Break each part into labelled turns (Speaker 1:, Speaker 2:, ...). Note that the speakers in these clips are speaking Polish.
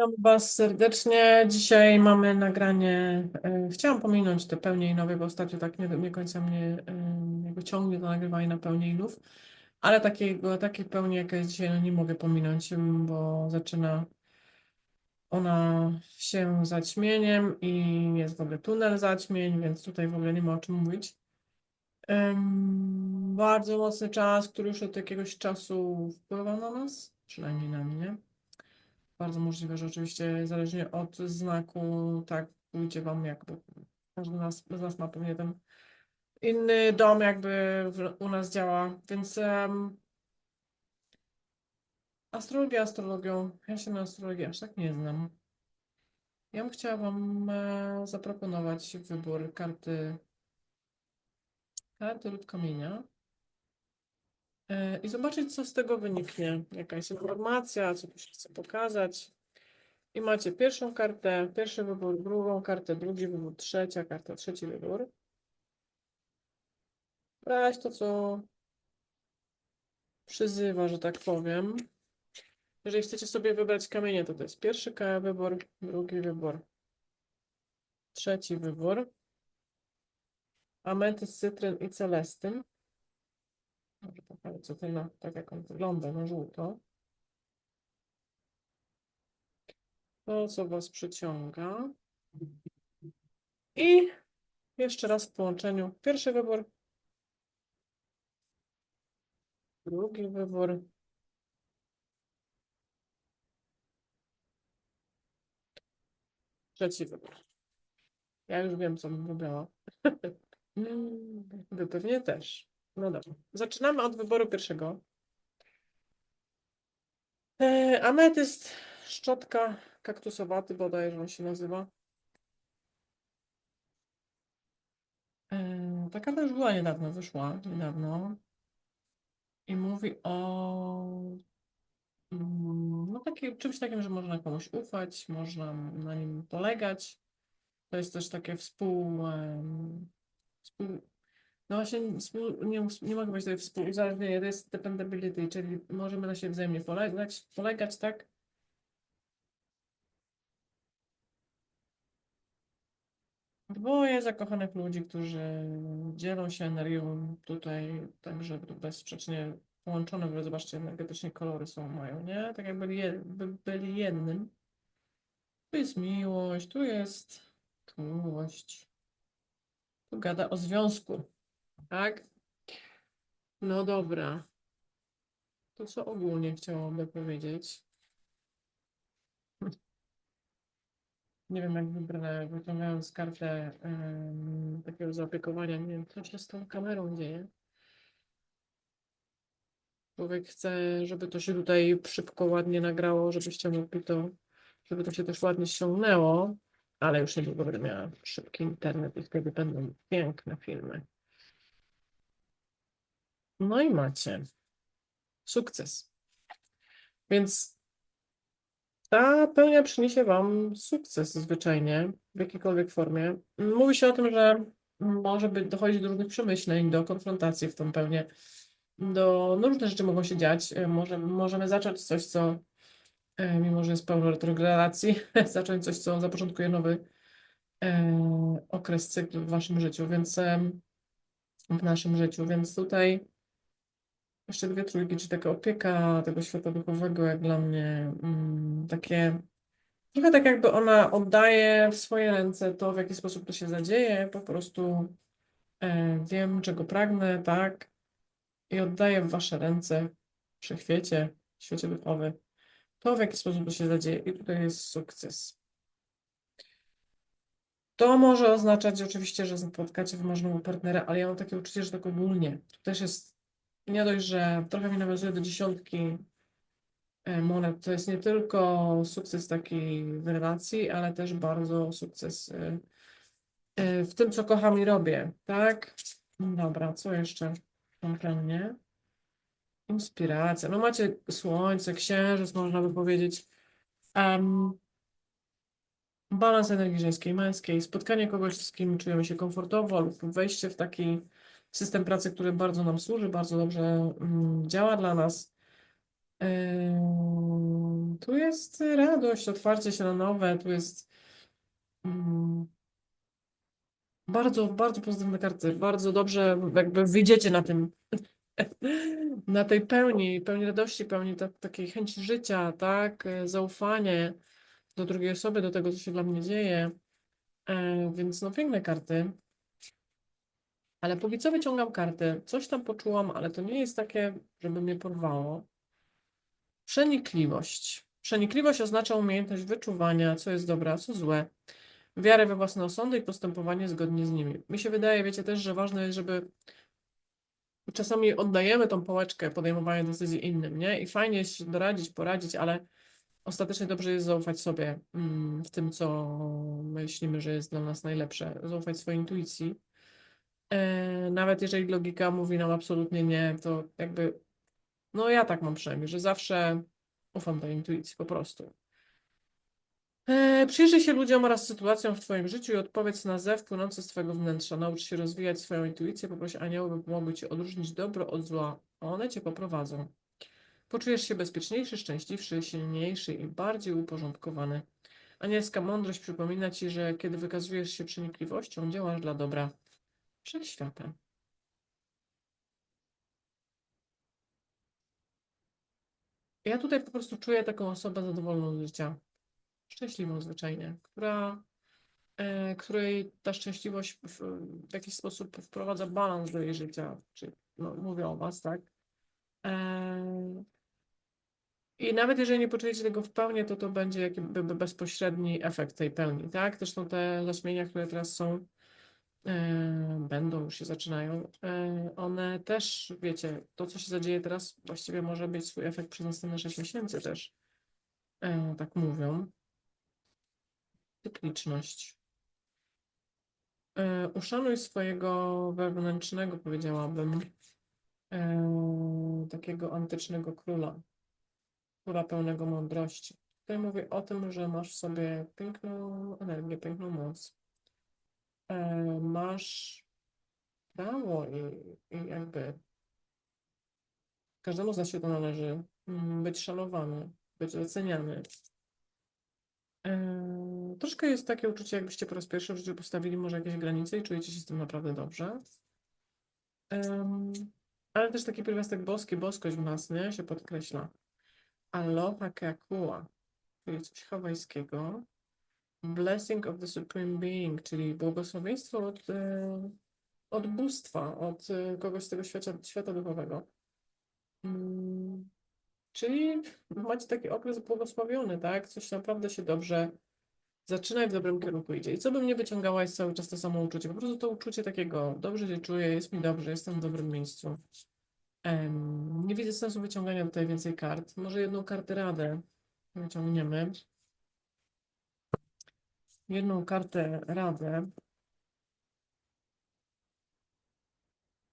Speaker 1: Witam Was serdecznie. Dzisiaj mamy nagranie. e, Chciałam pominąć te pełniej nowe, bo ostatnio tak nie, nie końca mnie e, jakby ciągnie do nagrywania na pełniej nów, ale takiego, takiej pełni jak jest dzisiaj no nie mogę pominąć, bo zaczyna ona się zaćmieniem i jest w ogóle tunel zaćmień, więc tutaj w ogóle nie ma o czym mówić. Bardzo mocny czas, który już od jakiegoś czasu wpływa na nas, przynajmniej na mnie. Bardzo możliwe, że oczywiście zależnie od znaku, tak pójdzie Wam jakby. Każdy z nas, z nas ma pewnie ten inny dom jakby w, u nas działa, więc em, astrologia astrologią. Ja się na astrologii aż tak nie znam. Ja bym chciała Wam e, zaproponować wybór karty karty lub kamienia i zobaczyć, co z tego wyniknie. Jaka jest informacja, co tu się chce pokazać. I macie pierwszą kartę, pierwszy wybór, drugą kartę, drugi wybór, trzecia karta, trzeci wybór. Brać to, co przyzywa, że tak powiem. Jeżeli chcecie sobie wybrać kamienie, to to jest pierwszy wybór, drugi wybór, trzeci wybór. Ametys, cytryn i celestyn. Może pokażę, co ten, tak jak on wygląda na żółto. To, co Was przyciąga. I jeszcze raz w połączeniu. Pierwszy wybór. Drugi wybór. Trzeci wybór. Ja już wiem, co bym wybrała. Wy pewnie też. No dobra. Zaczynamy od wyboru pierwszego. E, ametyst, szczotka kaktusowaty bodajże on się nazywa. E, ta karta już była niedawno, wyszła niedawno. I mówi o mm, no takie, czymś takim, że można komuś ufać, można na nim polegać. To jest też takie współ, em, współ no właśnie nie, nie mogę powiedzieć tutaj współuzależnienie, to jest dependability, czyli możemy na siebie wzajemnie polegać, polegać, tak? Dwoje zakochanych ludzi, którzy dzielą się energią tutaj, także bezsprzecznie połączone, bo zobaczcie, energetycznie kolory są, mają, nie? Tak jakby by byli jednym. Tu jest miłość, tu jest czułość. Tu gada o związku, tak? No dobra. To co ogólnie chciałabym powiedzieć? Nie wiem, jak wybrnę, wyciągając kartę em, takiego zaopiekowania. Nie wiem, co się z tą kamerą dzieje. Człowiek chce, żeby to się tutaj szybko, ładnie nagrało, żebyście mogli to, żeby to się też ładnie ściągnęło, ale już niedługo będę miała szybki internet i wtedy będą piękne filmy. No i macie sukces. Więc ta pełnia przyniesie Wam sukces zwyczajnie, w jakiejkolwiek formie. Mówi się o tym, że może być, dochodzić do różnych przemyśleń, do konfrontacji w tą pełnię, do, no różne rzeczy mogą się dziać. E, Może, możemy zacząć coś, co, e, mimo że jest pełno retrogradacji, zacząć coś, co zapoczątkuje nowy e, okres cyklu w Waszym życiu, więc w naszym życiu, więc tutaj jeszcze dwie trójki, czy taka opieka tego świata duchowego, jak dla mnie, mm, takie trochę tak jakby ona oddaje w swoje ręce to, w jaki sposób to się zadzieje, po prostu e, wiem, czego pragnę, tak, i oddaję w wasze ręce, w świecie duchowym, to, w jaki sposób to się zadzieje i tutaj jest sukces. To może oznaczać oczywiście, że spotkacie wymarzonego partnera, ale ja mam takie uczucie, że tak ogólnie. To też jest nie dość, że trochę mi nawiązuje do dziesiątki e, monet. To jest nie tylko sukces taki w relacji, ale też bardzo sukces e, e, w tym, co kocham i robię, tak? Dobra, co jeszcze konkretnie? Inspiracja. No macie słońce, księżyc, można by powiedzieć. Em, balans energii żeńskiej męskiej, spotkanie kogoś, z kim czujemy się komfortowo lub wejście w taki system pracy, który bardzo nam służy, bardzo dobrze mm, działa dla nas. Tu jest radość, otwarcie się na nowe, tu jest mm, bardzo, bardzo pozytywne karty. Bardzo dobrze jakby wyjdziecie na tym, na tej pełni, pełni radości, pełni ta, takiej chęci życia, tak? Zaufanie do drugiej osoby, do tego, co się dla mnie dzieje. E, więc no piękne karty. Ale póki co wyciągam karty. Coś tam poczułam, ale to nie jest takie, żeby mnie porwało. Przenikliwość. Przenikliwość oznacza umiejętność wyczuwania, co jest dobre, a co złe. Wiarę we własne osądy i postępowanie zgodnie z nimi. Mi się wydaje, wiecie, też, że ważne jest, żeby czasami oddajemy tą pałeczkę podejmowania decyzji innym, nie? I fajnie jest się doradzić, poradzić, ale ostatecznie dobrze jest zaufać sobie mm, w tym, co myślimy, że jest dla nas najlepsze. Zaufać swojej intuicji. E, nawet jeżeli logika mówi nam absolutnie nie, to jakby, no ja tak mam przynajmniej, że zawsze ufam tej intuicji po prostu. E, Przyjrzyj się ludziom oraz sytuacjom w Twoim życiu i odpowiedz na zew płynący z Twojego wnętrza. Naucz się rozwijać swoją intuicję, poproś anioły, by pomogły Ci odróżnić dobro od zła, a one Cię poprowadzą. Poczujesz się bezpieczniejszy, szczęśliwszy, silniejszy i bardziej uporządkowany. Anielska mądrość przypomina Ci, że kiedy wykazujesz się przenikliwością, działasz dla dobra wszechświata. Ja tutaj po prostu czuję taką osobę zadowoloną z życia, szczęśliwą zwyczajnie, która, e, której ta szczęśliwość w, w jakiś sposób wprowadza balans do jej życia, czy no, mówię o Was, tak? E, I nawet jeżeli nie poczujecie tego w pełni, to to będzie jakby bezpośredni efekt tej pełni, tak? Zresztą te zaćmienia, które teraz są, będą, już się zaczynają, e, one też, wiecie, to co się zadzieje teraz właściwie może mieć swój efekt przez następne 6 miesięcy też, e, tak mówią. Cykliczność. E, Uszanuj swojego wewnętrznego, powiedziałabym, e, takiego antycznego króla, króla pełnego mądrości. Tutaj mówię o tym, że masz w sobie piękną energię, piękną moc. E, Masz prawo i, i jakby każdemu z nas się to należy mm, być szanowany, być doceniany. E, Troszkę jest takie uczucie, jakbyście po raz pierwszy w życiu postawili może jakieś granice i czujecie się z tym naprawdę dobrze. Em, Ale też taki pierwiastek boski, boskość w nas, nie? Się podkreśla. Aloha Keakua, czyli coś hawajskiego. Blessing of the Supreme Being, czyli błogosławieństwo od, e, od bóstwa, od e, kogoś z tego świata, świata duchowego. Mm, Czyli macie taki okres błogosławiony, tak? Coś naprawdę się dobrze zaczyna i w dobrym kierunku idzie. I co bym nie wyciągała, jest cały czas to samo uczucie. Po prostu to uczucie takiego, dobrze się czuję, jest mi dobrze, jestem w dobrym miejscu. Em, nie widzę sensu wyciągania tutaj więcej kart. Może jedną kartę radę wyciągniemy. Jedną kartę radę.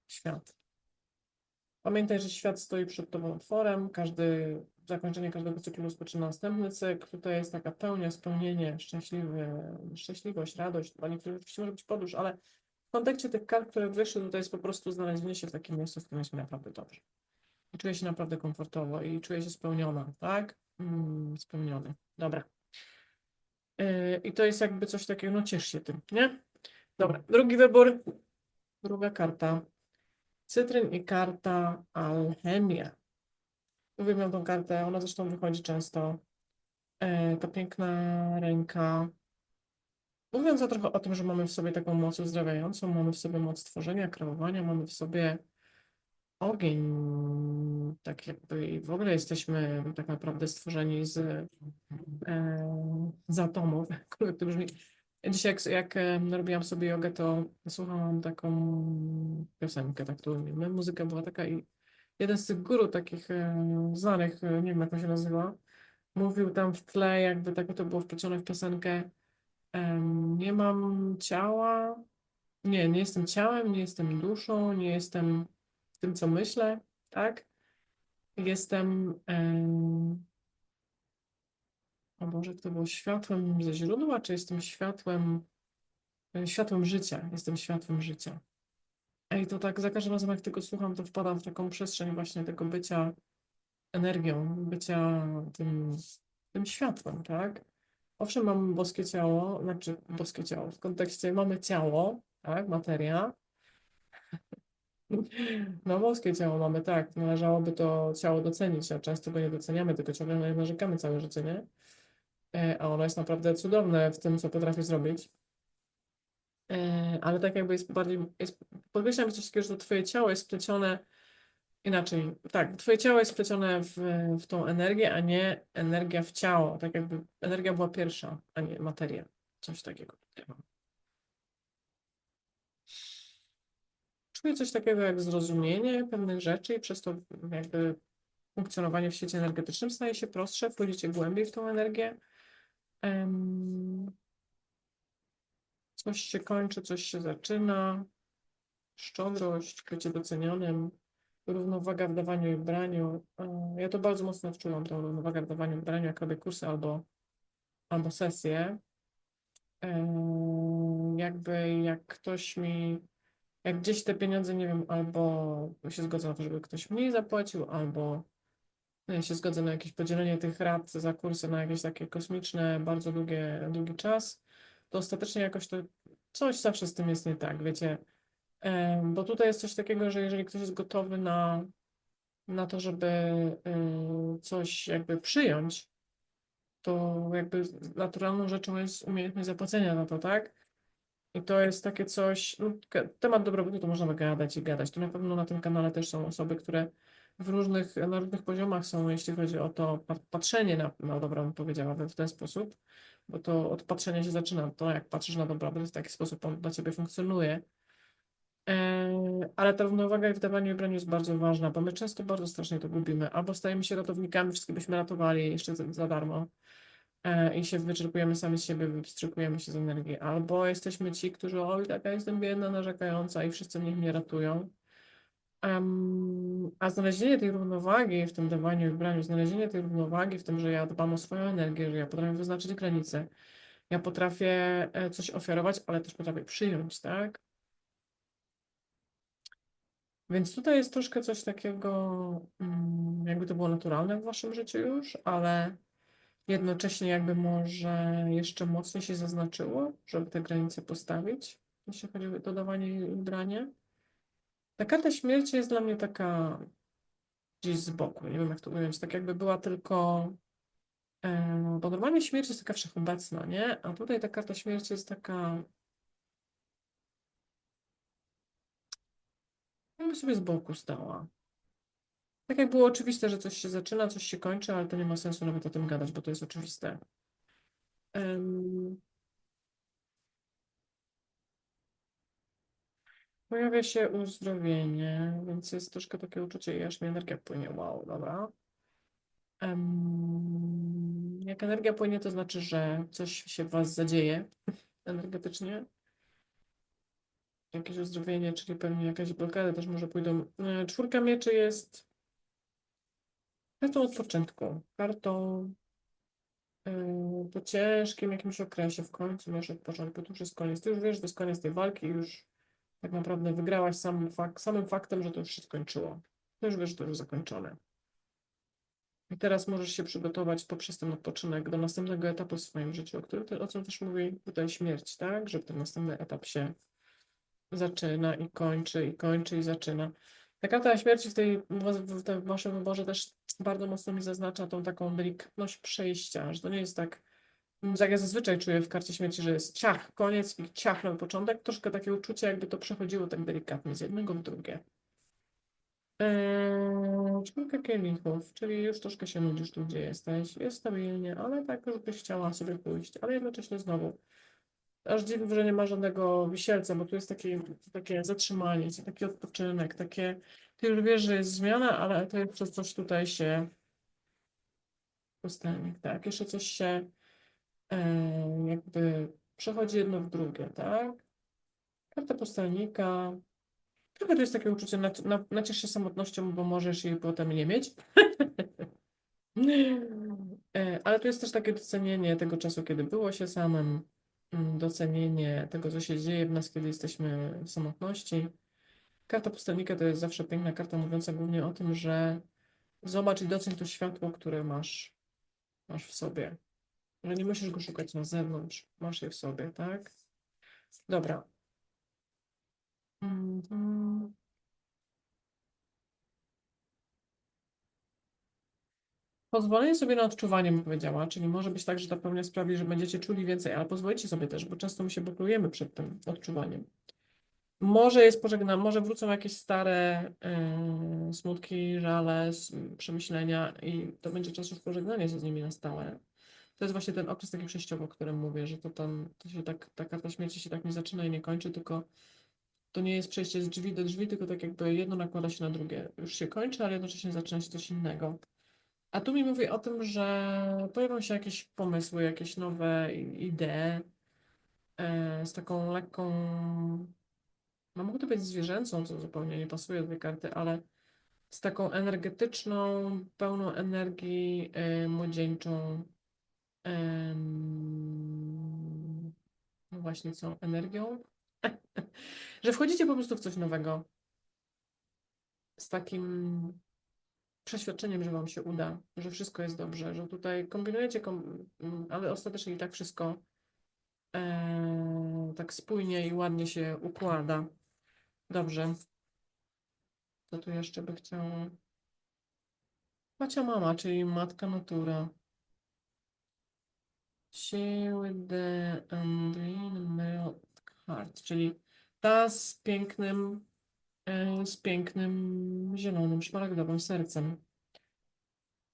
Speaker 1: Świat. Pamiętaj, że świat stoi przed tobą otworem. Każdy, zakończenie każdego cyklu rozpoczyna następny cykl. Tutaj jest taka pełnia, spełnienie, szczęśliwy, szczęśliwość, radość. Dla niektórych oczywiście może być podróż, ale w kontekście tych kart, które wyszły, tutaj jest po prostu znalezienie się w takim miejscu, w którym jest naprawdę dobrze. I czuję się naprawdę komfortowo i czuję się spełniona, tak? Mm, spełniony. Dobra. Yy, I to jest jakby coś takiego, no ciesz się tym, nie? Dobra, drugi wybór. Druga karta. Cytryn i karta Alchemia. Uwielbiam tą kartę, ona zresztą wychodzi często. E, ta piękna ręka. Mówiąc trochę o tym, że mamy w sobie taką moc uzdrawiającą, mamy w sobie moc tworzenia, kreowania, mamy w sobie ogień, tak jakby i w ogóle jesteśmy tak naprawdę stworzeni z, e, z atomów, które to brzmi. Dzisiaj jak, jak e, robiłam sobie jogę, to słuchałam taką piosenkę, tak to ujmijmy. Muzyka była taka i jeden z tych guru takich e, znanych, e, nie wiem jak on się nazywa, mówił tam w tle, jakby tak to było wplecione w piosenkę, nie mam ciała, nie, nie jestem ciałem, nie jestem duszą, nie jestem tym, co myślę, tak? Jestem, em, o Boże, to było światłem ze źródła, czy jestem światłem, e, światłem życia? Jestem światłem życia. Ej, to tak za każdym razem, jak tego słucham, to wpadam w taką przestrzeń właśnie tego bycia energią, bycia tym, tym światłem, tak? Owszem, mamy boskie ciało, znaczy boskie ciało, w kontekście mamy ciało, tak, materia. No, boskie ciało mamy, tak, należałoby to ciało docenić, a często go nie doceniamy, tylko ciągle narzekamy całe życie, nie? E, A ono jest naprawdę cudowne w tym, co potrafi zrobić. E, Ale tak jakby jest bardziej, jest, podkreślam coś takiego, że to twoje ciało jest splecione inaczej, tak, twoje ciało jest splecione w, w tą energię, a nie energia w ciało, tak jakby energia była pierwsza, a nie materia, coś takiego. Czuję coś takiego jak zrozumienie pewnych rzeczy i przez to jakby funkcjonowanie w świecie energetycznym staje się prostsze, wchodzicie głębiej w tą energię. Coś się kończy, coś się zaczyna. Szczodrość, bycie docenionym, równowaga w dawaniu i braniu. E, Ja to bardzo mocno odczuwam, tą równowagę w dawaniu i braniu, jak robię kursy albo, albo sesje. Jakby jak ktoś mi, jak gdzieś te pieniądze, nie wiem, albo się zgodzę na to, żeby ktoś mniej zapłacił, albo ja się zgodzę na jakieś podzielenie tych rat za kursy na jakieś takie kosmiczne, bardzo długie, długi czas, to ostatecznie jakoś to coś zawsze z tym jest nie tak, wiecie. Em, Bo tutaj jest coś takiego, że jeżeli ktoś jest gotowy na, na to, żeby y, coś jakby przyjąć, to jakby naturalną rzeczą jest umiejętność zapłacenia za to, tak? I to jest takie coś, no, temat dobrobytu to można gadać i gadać. Tu na pewno na tym kanale też są osoby, które w różnych, na różnych poziomach są, jeśli chodzi o to pa- patrzenie na, na dobrobyt, powiedziała w ten sposób, bo to od patrzenia się zaczyna. To, jak patrzysz na dobrobyt, w taki sposób on dla ciebie funkcjonuje. E, Ale ta równowaga w dawaniu i jest bardzo ważna, bo my często bardzo strasznie to gubimy. Albo stajemy się ratownikami, wszystkie byśmy ratowali jeszcze za, darmo i się wyczerpujemy sami z siebie, wystrzykujemy się z energii. Albo jesteśmy ci, którzy, oj, taka jestem biedna, narzekająca i wszyscy niech mnie ratują. Em, a znalezienie tej równowagi w tym dawaniu i braniu, znalezienie tej równowagi w tym, że ja dbam o swoją energię, że ja potrafię wyznaczyć granice, ja potrafię e, coś ofiarować, ale też potrafię przyjąć, tak? Więc tutaj jest troszkę coś takiego, mm, jakby to było naturalne w waszym życiu już, ale jednocześnie jakby może jeszcze mocniej się zaznaczyło, żeby te granice postawić, jeśli chodzi o dodawanie i branie. Ta karta śmierci jest dla mnie taka gdzieś z boku, nie wiem jak to ująć, tak jakby była tylko, bo normalnie śmierć jest taka wszechobecna, nie? A tutaj ta karta śmierci jest taka, jakby sobie z boku stała. Tak jak było oczywiste, że coś się zaczyna, coś się kończy, ale to nie ma sensu nawet o tym gadać, bo to jest oczywiste. Em, Pojawia się uzdrowienie, więc jest troszkę takie uczucie, i aż mi energia płynie. Wow, dobra. Em, jak energia płynie, to znaczy, że coś się w was zadzieje energetycznie. Jakieś uzdrowienie, czyli pewnie jakaś blokada też może pójdą. E, Czwórka mieczy jest kartą odpoczynku, kartą e, po ciężkim jakimś okresie w końcu masz odpocząć, bo tu już jest koniec. Ty już wiesz, to jest koniec tej walki, już tak naprawdę wygrałaś samym, fak samym faktem, że to już się skończyło. To już wiesz, że to już zakończone. I teraz możesz się przygotować poprzez ten odpoczynek do następnego etapu w swoim życiu, o, którym, o czym też mówi tutaj śmierć, tak? Że ten następny etap się zaczyna i kończy, i kończy, i zaczyna. Ta karta śmierci w, tej, w tym waszym wyborze też bardzo mocno mi zaznacza tą taką delikatność przejścia, że to nie jest tak, mm, jak ja zazwyczaj czuję w karcie śmierci, że jest ciach, koniec i ciach, nowy początek, troszkę takie uczucie, jakby to przechodziło tak delikatnie z jednego w drugie. Eee, czwórka kielichów, czyli już troszkę się nudzisz tu, gdzie jesteś. Jest stabilnie, ale tak już byś chciała sobie pójść, ale jednocześnie znowu. Aż dziwne, że nie ma żadnego wisielca, bo tu jest takie, takie zatrzymanie, taki odpoczynek, takie. Ty już wiesz, że jest zmiana, ale to jeszcze coś tutaj się. Pustelnik, tak, jeszcze coś się e, jakby przechodzi jedno w drugie, tak? Karta pustelnika. Trochę to jest takie uczucie, nac- na, naciesz się samotnością, bo możesz jej potem nie mieć. E, Ale tu jest też takie docenienie tego czasu, kiedy było się samym, docenienie tego, co się dzieje w nas, kiedy jesteśmy w samotności. Karta pustelnika to jest zawsze piękna karta mówiąca głównie o tym, że zobacz i doceń to światło, które masz. masz w sobie. No nie musisz go szukać na zewnątrz, masz je w sobie, tak? Dobra. Mhm. Pozwolenie sobie na odczuwanie, bym powiedziała, czyli może być tak, że ta pełnia sprawi, że będziecie czuli więcej, ale pozwolicie sobie też, bo często my się blokujemy przed tym odczuwaniem. Może jest pożegna, może wrócą jakieś stare yy, smutki, żale, przemyślenia i to będzie czas już pożegnania się z nimi na stałe. To jest właśnie ten okres taki przejściowy, o którym mówię, że to tam, to się tak, ta karta śmierci się tak nie zaczyna i nie kończy, tylko to nie jest przejście z drzwi do drzwi, tylko tak jakby jedno nakłada się na drugie. Już się kończy, ale jednocześnie zaczyna się coś innego. A tu mi mówi o tym, że pojawią się jakieś pomysły, jakieś nowe idee e, z taką lekką, no mogę to być zwierzęcą, co zupełnie nie pasuje do tej karty, ale z taką energetyczną, pełną energii e, młodzieńczą, no właśnie co, energią? Że wchodzicie po prostu w coś nowego. Z takim przeświadczeniem, że wam się uda, że wszystko jest dobrze, że tutaj kombinujecie, kom mm, ale ostatecznie i tak wszystko e, tak spójnie i ładnie się układa. Dobrze. Co tu jeszcze by chciała? Macia mama, czyli matka natura. She with the unreal heart, czyli ta z pięknym, z pięknym zielonym, szmaragdowym sercem.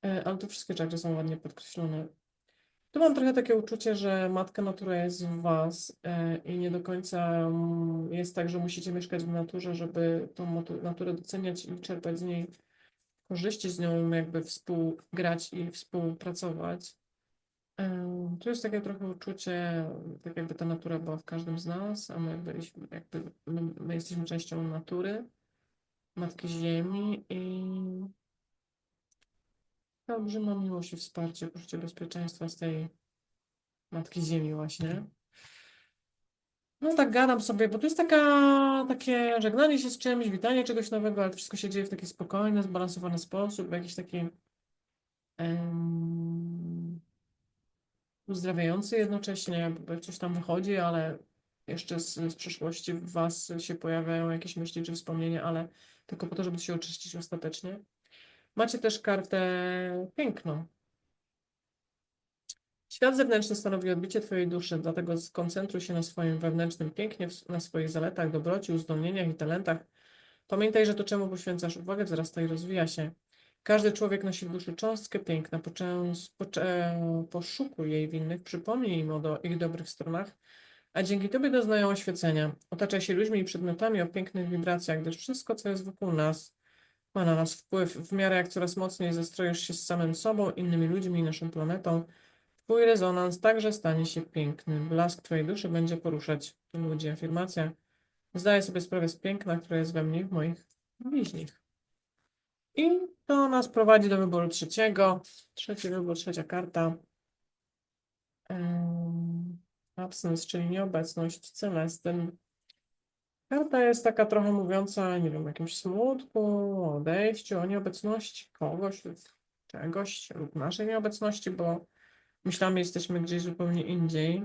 Speaker 1: E, Ale tu wszystkie czakry są ładnie podkreślone. Tu mam trochę takie uczucie, że matka natura jest w was e, i nie do końca mm, jest tak, że musicie mieszkać w naturze, żeby tą naturę doceniać i czerpać z niej korzyści, z nią jakby współgrać i współpracować. Tu jest takie trochę uczucie, tak jakby ta natura była w każdym z nas, a my byliśmy, jakby my, my jesteśmy częścią natury, Matki Ziemi i ta olbrzyma miłość i wsparcie, poczucie bezpieczeństwa z tej Matki Ziemi właśnie. No tak gadam sobie, bo to jest taka, takie żegnanie się z czymś, witanie czegoś nowego, ale to wszystko się dzieje w taki spokojny, zbalansowany sposób, jakiś taki em, uzdrawiający jednocześnie, coś tam wychodzi, ale jeszcze z, z przeszłości w was się pojawiają jakieś myśli czy wspomnienia, ale tylko po to, żeby się oczyścić ostatecznie. Macie też kartę piękną. Świat zewnętrzny stanowi odbicie Twojej duszy, dlatego skoncentruj się na swoim wewnętrznym pięknie, na swoich zaletach, dobroci, uzdolnieniach i talentach. Pamiętaj, że to, czemu poświęcasz uwagę, wzrasta i rozwija się. Każdy człowiek nosi w duszy cząstkę piękna. Poczęs, poczę, poszukuj jej w innych, przypomnij im o do, ich dobrych stronach, a dzięki Tobie doznają oświecenia. Otaczaj się ludźmi i przedmiotami o pięknych wibracjach, gdyż wszystko, co jest wokół nas, ma na nas wpływ. W miarę jak coraz mocniej zestrojesz się z samym sobą, innymi ludźmi i naszą planetą, Twój rezonans także stanie się piękny. Blask Twojej duszy będzie poruszać ludzi. Afirmacja. Zdaję sobie sprawę z piękna, które jest we mnie w moich bliźnich. I to nas prowadzi do wyboru trzeciego. Trzeci wybór, trzecia karta. Absence, czyli nieobecność, celestyn. Karta jest taka trochę mówiąca, nie wiem, o jakimś smutku, o odejściu, o nieobecności kogoś lub czegoś lub naszej nieobecności, bo myślami jesteśmy gdzieś zupełnie indziej.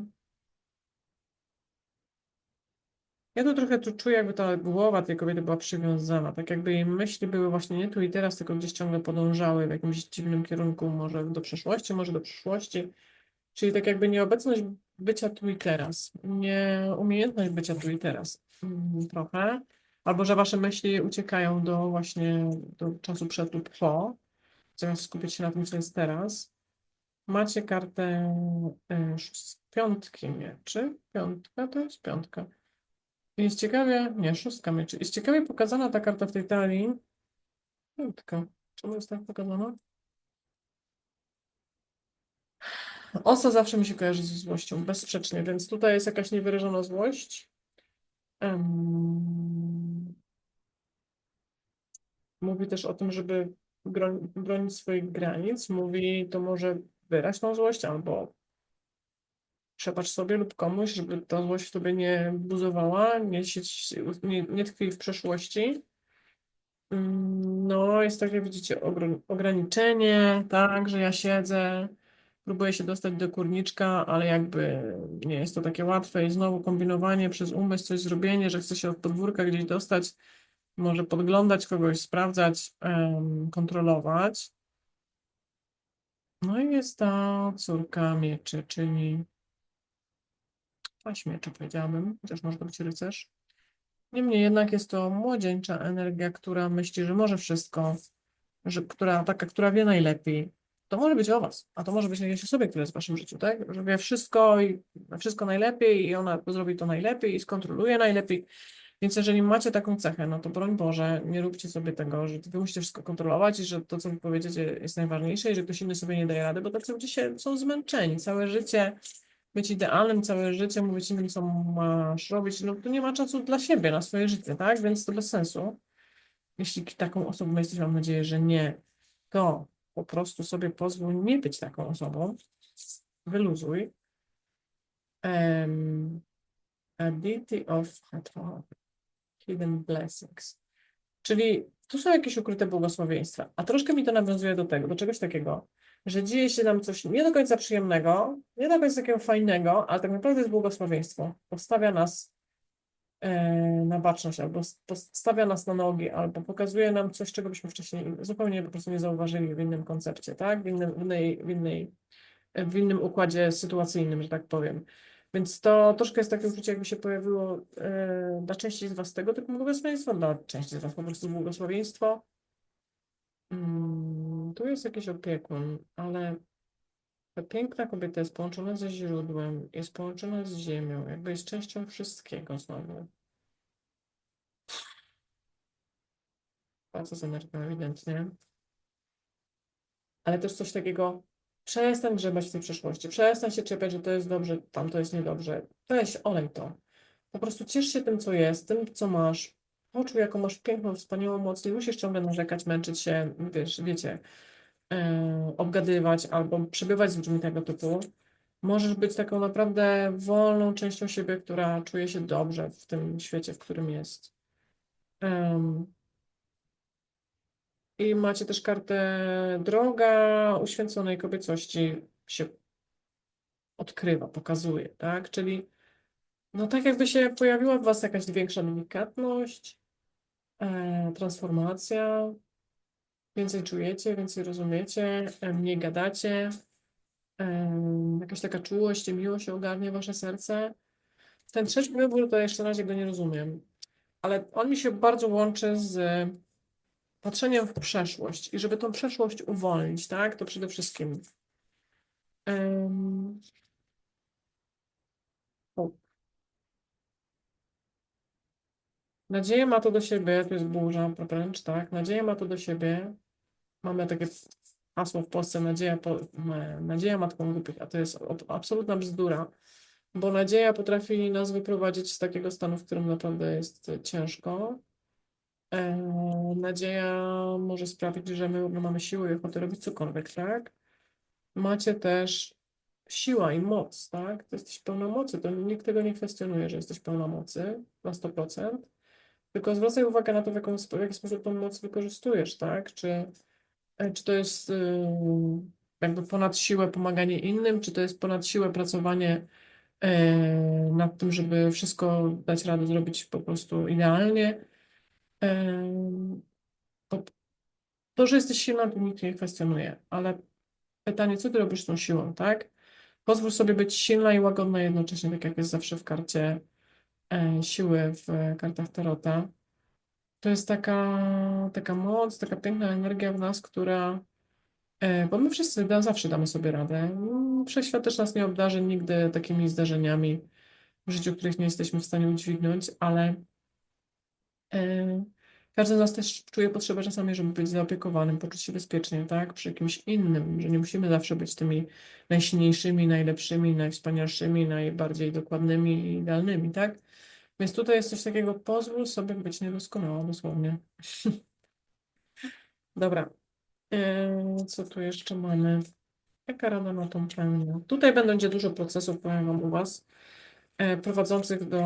Speaker 1: Ja to trochę tu czuję, jakby ta głowa tej kobiety była przywiązana, tak jakby jej myśli były właśnie nie tu i teraz, tylko gdzieś ciągle podążały w jakimś dziwnym kierunku, może do przeszłości, może do przyszłości. Czyli tak jakby nieobecność bycia tu i teraz, nieumiejętność bycia tu i teraz mm, trochę, albo że wasze myśli uciekają do właśnie do czasu przed lub po, zamiast skupić się na tym, co jest teraz. Macie kartę y, piątki mieczy. Piątka to jest piątka. Jest ciekawie, nie, szóstka mieczy. Jest ciekawie pokazana ta karta w tej talii. Piątka. Czemu jest tak pokazana? Osa zawsze mi się kojarzy ze złością, bezsprzecznie, więc tutaj jest jakaś niewyrażona złość. Em, Mówi też o tym, żeby bronić swoich granic. Mówi, to może wyraź tą złość albo przebacz sobie lub komuś, żeby ta złość w tobie nie buzowała, nie, nie, nie tkwi w przeszłości. No, jest tak, jak widzicie, ograniczenie, tak, że ja siedzę, próbuje się dostać do kurniczka, ale jakby nie jest to takie łatwe i znowu kombinowanie przez umysł, coś zrobienie, że chce się od podwórka gdzieś dostać, może podglądać kogoś, sprawdzać, kontrolować. No i jest ta córka mieczy, czyli paść mieczy, powiedziałabym, chociaż może to być rycerz. Niemniej jednak jest to młodzieńcza energia, która myśli, że może wszystko, że, która, taka, która wie najlepiej. To może być o was, a to może być jakiejś osobie, która jest w waszym życiu, tak? Że wie wszystko i wszystko najlepiej i ona zrobi to najlepiej i skontroluje najlepiej. Więc jeżeli macie taką cechę, no to broń Boże, nie róbcie sobie tego, że wy musicie wszystko kontrolować i że to, co wy powiedziecie, jest najważniejsze i że ktoś inny sobie nie daje rady, bo tacy ludzie się, są zmęczeni. Całe życie być idealnym, całe życie mówić innym, co masz robić, no to nie ma czasu dla siebie, na swoje życie, tak? Więc to bez sensu. Jeśli taką osobą jesteś, mam nadzieję, że nie, to po prostu sobie pozwól nie być taką osobą. Wyluzuj. Um, a deity of hidden blessings. Czyli tu są jakieś ukryte błogosławieństwa. A troszkę mi to nawiązuje do tego, do czegoś takiego, że dzieje się nam coś nie do końca przyjemnego, nie do końca takiego fajnego, ale tak naprawdę jest błogosławieństwo. Postawia nas e, na baczność, albo postawia nas na nogi, albo pokazuje nam coś, czego byśmy wcześniej zupełnie po prostu nie zauważyli w innym koncepcie, tak? W innym, w innej, w innej, w innym układzie sytuacyjnym, że tak powiem. Więc to troszkę jest takie uczucie, jakby się pojawiło e, dla części z Was tego typu błogosławieństwo, dla części z Was po prostu błogosławieństwo. Mm, tu jest jakiś opiekun, ale ta piękna kobieta jest połączona ze źródłem, jest połączona z ziemią, jakby jest częścią wszystkiego znowu. Bardzo z energią ewidentnie. Ale też coś takiego, przestań grzebać w tej przeszłości, przestań się czepiać, że to jest dobrze, tam to jest niedobrze. Weź, olej to. Po prostu ciesz się tym, co jest, tym, co masz. Poczuj, jaką masz piękną, wspaniałą moc. Nie musisz ciągle narzekać, męczyć się, wiesz, wiecie, e, obgadywać albo przebywać z ludźmi tego typu. Możesz być taką naprawdę wolną częścią siebie, która czuje się dobrze w tym świecie, w którym jest. Em, I macie też kartę droga uświęconej kobiecości się odkrywa, pokazuje, tak? Czyli no tak jakby się pojawiła w was jakaś większa delikatność, e, transformacja, więcej czujecie, więcej rozumiecie, e, mniej gadacie, e, jakaś taka czułość i miłość ogarnie wasze serce. Ten trzeci wybór to jeszcze na razie go nie rozumiem, ale on mi się bardzo łączy z patrzeniem w przeszłość i żeby tą przeszłość uwolnić, tak, to przede wszystkim o. Nadzieja ma to do siebie, to jest burza wręcz, tak, nadzieja ma to do siebie, mamy takie hasło w Polsce, nadzieja, po, nadzieja matką głupich, a to jest ab- absolutna bzdura, bo nadzieja potrafi nas wyprowadzić z takiego stanu, w którym naprawdę jest ciężko. E, nadzieja może sprawić, że my no, mamy siłę i ochotę robić cokolwiek, tak? Macie też siła i moc, tak? To jesteś pełna mocy, to nikt tego nie kwestionuje, że jesteś pełna mocy na 100%, tylko zwracaj uwagę na to, w, jaką, w jaki sposób tą moc wykorzystujesz, tak? Czy, e, czy to jest y, jakby ponad siłę pomaganie innym, czy to jest ponad siłę pracowanie e, nad tym, żeby wszystko dać radę zrobić po prostu idealnie. Em, To, że jesteś silna, to nikt nie kwestionuje, ale pytanie, co ty robisz z tą siłą, tak? Pozwól sobie być silna i łagodna jednocześnie, tak jak jest zawsze w karcie e, siły w kartach Tarota. To jest taka, taka moc, taka piękna energia w nas, która, e, bo my wszyscy da, zawsze damy sobie radę. Wszechświat też nas nie obdarzy nigdy takimi zdarzeniami w życiu, których nie jesteśmy w stanie udźwignąć, ale e, każdy z nas też czuje potrzebę czasami, żeby być zaopiekowanym, poczuć się bezpiecznie, tak, przy kimś innym, że nie musimy zawsze być tymi najsilniejszymi, najlepszymi, najwspanialszymi, najbardziej dokładnymi i idealnymi, tak? Więc tutaj jest coś takiego, pozwól sobie być niedoskonała, dosłownie. Dobra. Yy, co tu jeszcze mamy? Jaka rada na tą pełnię? Tutaj będzie dużo procesów, powiem Wam u Was, e, prowadzących do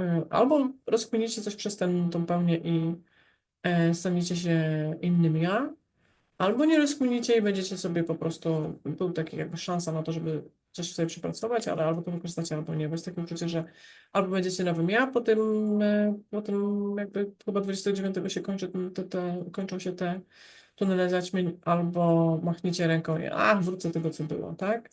Speaker 1: e, albo rozkminicie coś przez ten, tą pełnię i staniecie się innym ja, Albo nie rozkminicie i będziecie sobie po prostu, był taki jakby szansa na to, żeby coś sobie przepracować, ale albo to wykorzystacie, albo nie, bo jest takie uczucie, że albo będziecie nowym ja, po tym, e, po tym jakby chyba 29 się kończy, te, te, kończą się te tunele zaćmień, albo machniecie ręką i a, wrócę tego, co było, tak?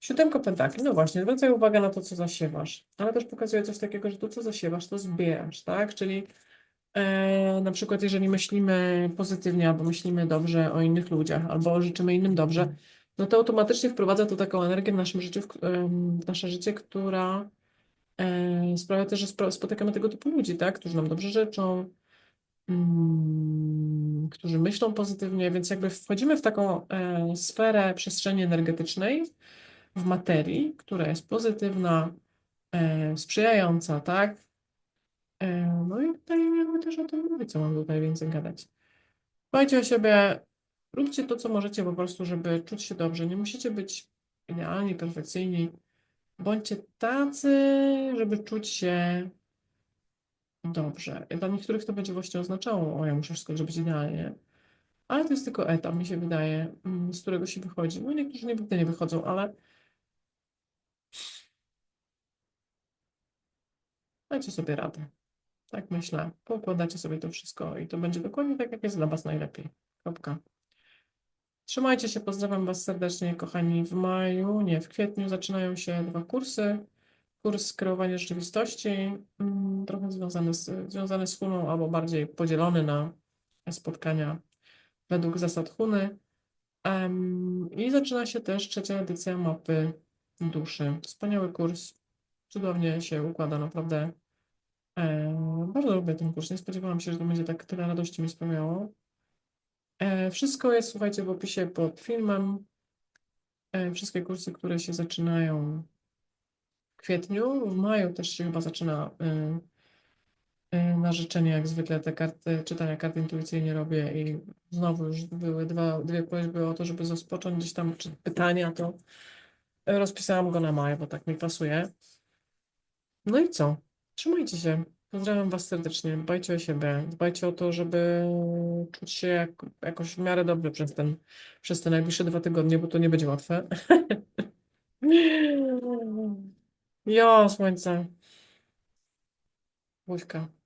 Speaker 1: Siódemka pentakli, no właśnie, zwracaj uwagę na to, co zasiewasz, ale też pokazuje coś takiego, że to, co zasiewasz, to zbierasz, tak? Czyli e, na przykład, jeżeli myślimy pozytywnie, albo myślimy dobrze o innych ludziach, albo życzymy innym dobrze, no to automatycznie wprowadza to taką energię w naszym życiu, w, nasze życie, która e, sprawia też, że spotykamy tego typu ludzi, tak? Którzy nam dobrze życzą, mm, którzy myślą pozytywnie, więc jakby wchodzimy w taką e, sferę przestrzeni energetycznej, w materii, która jest pozytywna, e, sprzyjająca, tak? No i tutaj jakby też o tym mówię, co mam tutaj więcej gadać. Dbajcie o siebie, róbcie to, co możecie po prostu, żeby czuć się dobrze. Nie musicie być idealni, perfekcyjni. Bądźcie tacy, żeby czuć się dobrze. Dla niektórych to będzie właśnie oznaczało, o ja muszę wszystko zrobić idealnie. Ale to jest tylko etap, mi się wydaje, mm, z którego się wychodzi. No niektórzy nigdy nie wychodzą, ale dajcie sobie radę. Tak myślę. Poukładacie sobie to wszystko i to będzie dokładnie tak, jak jest dla Was najlepiej. Kropka. Trzymajcie się, pozdrawiam Was serdecznie, kochani. W maju, nie, w kwietniu zaczynają się dwa kursy. Kurs kreowania rzeczywistości, mm, trochę związany z, związany z Huną, albo bardziej podzielony na spotkania według zasad Huny. I zaczyna się też trzecia edycja mapy duszy. Wspaniały kurs, cudownie się układa, naprawdę. E, bardzo lubię ten kurs. Nie spodziewałam się, że to będzie tak tyle radości mi sprawiało. E, wszystko jest, słuchajcie, w opisie pod filmem. E, wszystkie kursy, które się zaczynają w kwietniu. W maju też się chyba zaczyna e, na życzenie, jak zwykle te karty, czytania kart intuicyjnie robię i znowu już były dwa, dwie prośby o to, żeby rozpocząć gdzieś tam pytania, to rozpisałam go na maj, bo tak mi pasuje. No i co? Trzymajcie się. Pozdrawiam Was serdecznie. Dbajcie o siebie. Dbajcie o to, żeby czuć się jak, jakoś w miarę dobrze przez ten, przez te najbliższe dwa tygodnie, bo to nie będzie łatwe. Jo, słońce. Buźka.